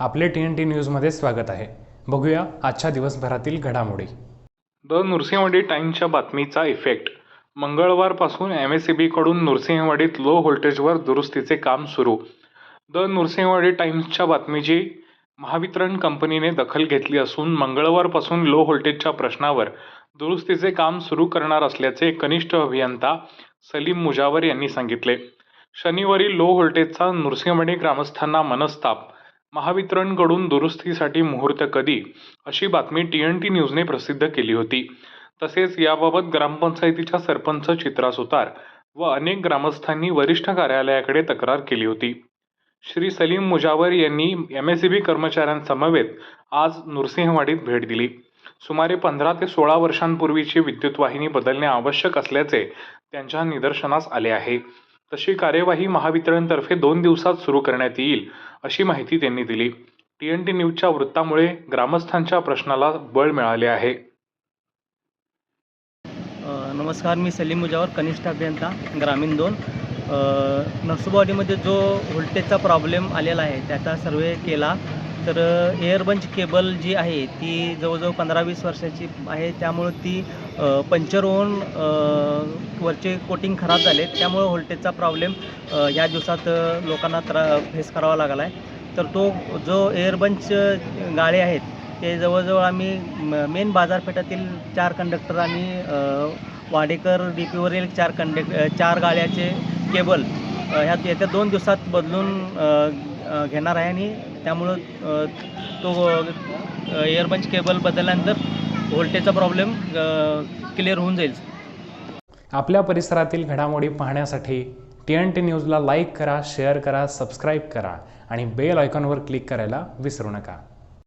आपले T N T न्यूजमध्ये स्वागत आहे. बघूया आजच्या दिवसभरातील घडामोडी. द नृसिंहवाडी टाईमच्या बातमीचा इफेक्ट. मंगळवारपासून एम एस सी बीकडून नृसिंहवाडीत लो व्होल्टेजवर दुरुस्तीचे काम सुरू. द नृसिंहवाडी टाईम्सच्या बातमीची महावितरण कंपनीने दखल घेतली असून मंगळवारपासून लो व्होल्टेजच्या प्रश्नावर दुरुस्तीचे काम सुरू करणार असल्याचे कनिष्ठ अभियंता सलीम मुजावर यांनी सांगितले. शनिवारी लो व्होल्टेजचा नृसिंहवाडी ग्रामस्थांना मनस्ताप महावितरणकडून दुरुस्तीसाठी मुहूर्त कधी? अशी बातमी टी एन टी न्यूजने प्रसिद्ध केली होती. तसेच याबाबत ग्रामपंचायतीच्या सरपंच चित्रा सुतार व अनेक ग्रामस्थांनी वरिष्ठ कार्यालयाकडे तक्रार केली होती. श्री सलीम मुजावर यांनी एम एस सी बी कर्मचाऱ्यांसमवेत आज नृसिंहवाडीत भेट दिली. सुमारे पंधरा ते सोळा वर्षांपूर्वीची विद्युत वाहिनी बदलणे आवश्यक असल्याचे त्यांच्या निदर्शनास आले आहे. तशी कार्यवाही महावितरणतर्फे दोन दिवसात सुरू करण्यात येईल अशी माहिती त्यांनी दिली. टी एन टी न्यूजच्या वृत्तामुळे ग्रामस्थांच्या प्रश्नाला बळ मिळाले आहे. नमस्कार मी सलीम मुजावर कनिष्ठ अभियंता ग्रामीण दोन. नर्सबॉडीमध्ये जो व्होल्टेजचा प्रॉब्लेम आलेला आहे त्याचा सर्वे केला. तर एअरबंच केबल जी आहे ती जवळजवळ पंधरा वीस वर्षाची आहे. त्यामुळं ती पंचर पंक्चर होऊन वरचे कोटिंग खराब झाले. त्यामुळं व्होल्टेजचा प्रॉब्लेम या दिवसात लोकांना त्रा फेस करावा लागला आहे तर तो जो एअरबंच गाळे आहेत ते जवळजवळ आम्ही म- मेन बाजारपेठातील चार कंडक्टर आणि वाडेकर डी पीवरील चार कंडक्ट चार गाड्याचे केबल ह्या येत्या दोन दिवसात बदलून घेणार आहे आणि त्यामुळं तो एअरबंच केबल बदलल्यानंतर व्होल्टेजचा प्रॉब्लेम क्लिअर होऊन जाईल. आपल्या परिसरातील घडामोडी पाहण्यासाठी टी एन टी न्यूजला लाईक करा शेअर करा सबस्क्राईब करा आणि बेल आयकॉनवर क्लिक करायला विसरू नका.